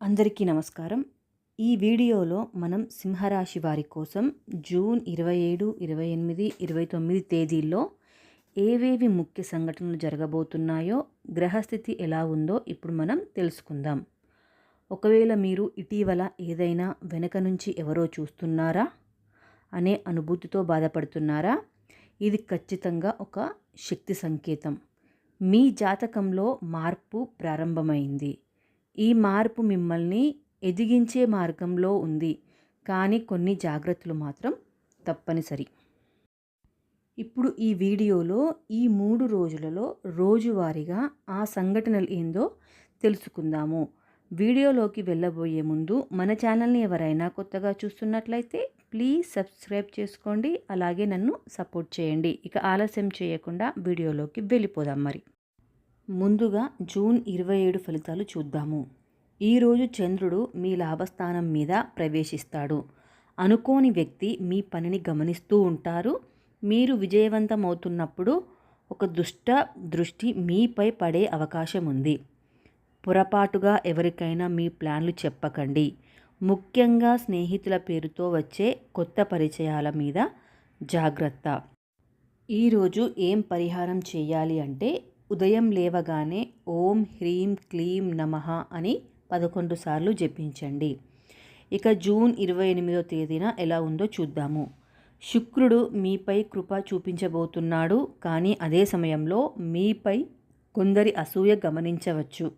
అందరికీ నమస్కారం. ఈ వీడియోలో మనం సింహరాశి వారి కోసం జూన్ ఇరవై ఏడు ఇరవై ఎనిమిది ఇరవై తొమ్మిది తేదీల్లో ఏవేవి ముఖ్య సంఘటనలు జరగబోతున్నాయో గ్రహస్థితి ఎలా ఉందో ఇప్పుడు మనం తెలుసుకుందాం. ఒకవేళ మీరు ఇటీవల ఏదైనా వెనక నుంచి ఎవరో చూస్తున్నారా? అనే అనుభూతితో బాధపడుతున్నారా? ఇది ఖచ్చితంగా ఒక శక్తి సంకేతం. మీ జాతకంలో మార్పు ప్రారంభమైంది. ఈ మార్పు మిమ్మల్ని ఎదిగించే మార్గంలో ఉంది. కానీ కొన్ని జాగ్రత్తలు మాత్రం తప్పనిసరి. ఇప్పుడు ఈ వీడియోలో ఈ మూడు రోజులలో రోజువారీగా ఆ సంఘటనలు ఏందో తెలుసుకుందాము. వీడియోలోకి వెళ్ళబోయే ముందు మన ఛానల్ని ఎవరైనా కొత్తగా చూస్తున్నట్లయితే ప్లీజ్ సబ్స్క్రైబ్ చేసుకోండి. అలాగే నన్ను సపోర్ట్ చేయండి. ఇక ఆలస్యం చేయకుండా వీడియోలోకి వెళ్ళిపోదాం మరి. ముందుగా జూన్ ఇరవై ఏడు ఫలితాలు చూద్దాము. ఈరోజు చంద్రుడు మీ లాభస్థానం మీద ప్రవేశిస్తాడు. అనుకోని వ్యక్తి మీ పనిని గమనిస్తూ ఉంటారు. మీరు విజయవంతమవుతున్నప్పుడు ఒక దుష్ట దృష్టి మీపై పడే అవకాశం ఉంది. పొరపాటుగా ఎవరికైనా మీ ప్లాన్లు చెప్పకండి. ముఖ్యంగా స్నేహితుల పేరుతో వచ్చే కొత్త పరిచయాల మీద జాగ్రత్త. ఈరోజు ఏం పరిహారం చేయాలి అంటే ఉదయం లేవగానే ఓం హ్రీం క్లీం నమః అని పదకొండు సార్లు జపించండి. ఇక జూన్ ఇరవై ఎనిమిదో తేదీన ఎలా ఉందో చూద్దాము. శుక్రుడు మీపై కృప చూపించబోతున్నాడు కానీ అదే సమయంలో మీపై కొందరి అసూయ గమనించవచ్చు.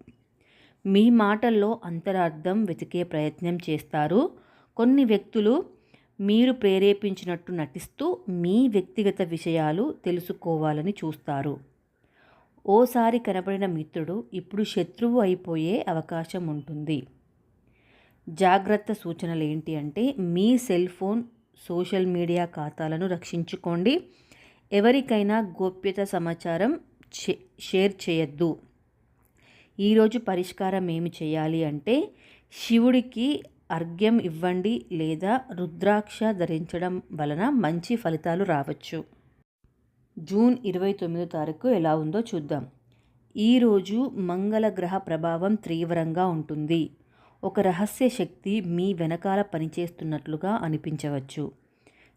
మీ మాటల్లో అంతరార్థం వెతికే ప్రయత్నం చేస్తారు. కొన్ని వ్యక్తులు మీరు ప్రేరేపించినట్టు నటిస్తూ మీ వ్యక్తిగత విషయాలు తెలుసుకోవాలని చూస్తారు. ఓసారి కనబడిన మిత్రుడు ఇప్పుడు శత్రువు అయిపోయే అవకాశం ఉంటుంది. జాగ్రత్త సూచనలు ఏంటి అంటే మీ సెల్ ఫోన్ సోషల్ మీడియా ఖాతాలను రక్షించుకోండి. ఎవరికైనా గోప్యత సమాచారం షేర్ చేయొద్దు. ఈరోజు పరిష్కారం ఏమి చేయాలి అంటే శివుడికి అర్ఘ్యం ఇవ్వండి లేదా రుద్రాక్ష ధరించడం వలన మంచి ఫలితాలు రావచ్చు. జూన్ ఇరవై తొమ్మిదో తారీఖు ఎలా ఉందో చూద్దాం. ఈరోజు మంగళ గ్రహ ప్రభావం తీవ్రంగా ఉంటుంది. ఒక రహస్య శక్తి మీ వెనకాల పనిచేస్తున్నట్లుగా అనిపించవచ్చు.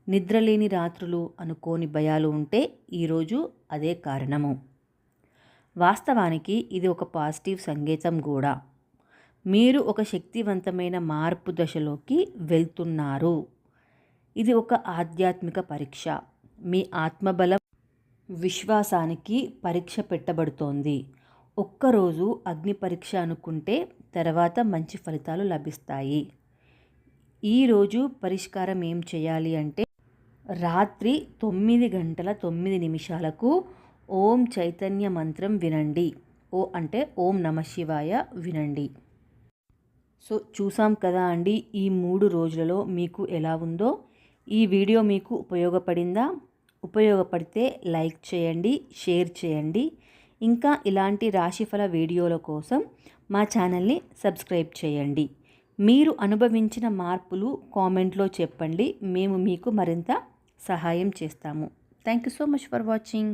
నిద్రలేని రాత్రులు అనుకోని భయాలు ఉంటే ఈరోజు అదే కారణము. వాస్తవానికి ఇది ఒక పాజిటివ్ సంకేతం కూడా. మీరు ఒక శక్తివంతమైన మార్పు దశలోకి వెళ్తున్నారు. ఇది ఒక ఆధ్యాత్మిక పరీక్ష. మీ ఆత్మబలం విశ్వాసానికి పరీక్ష పెట్టబడుతోంది. ఒక్కరోజు అగ్ని పరీక్ష అనుకుంటే తర్వాత మంచి ఫలితాలు లభిస్తాయి. ఈరోజు పరిష్కారం ఏం చేయాలి అంటే రాత్రి తొమ్మిది గంటల తొమ్మిది నిమిషాలకు ఓం చైతన్య మంత్రం వినండి. ఓ అంటే ఓం నమ శివాయ వినండి. సో చూసాం కదా అండి ఈ మూడు రోజులలో మీకు ఎలా ఉందో. ఈ వీడియో మీకు ఉపయోగపడిందా? ఉపయోగపడితే లైక్ చేయండి షేర్ చేయండి. ఇంకా ఇలాంటి రాశిఫల వీడియోల కోసం మా ఛానల్ని సబ్స్క్రైబ్ చేయండి. మీరు అనుభవించిన మార్పులు కామెంట్లో చెప్పండి. మేము మీకు మరింత సహాయం చేస్తాము. Thank you so much for watching.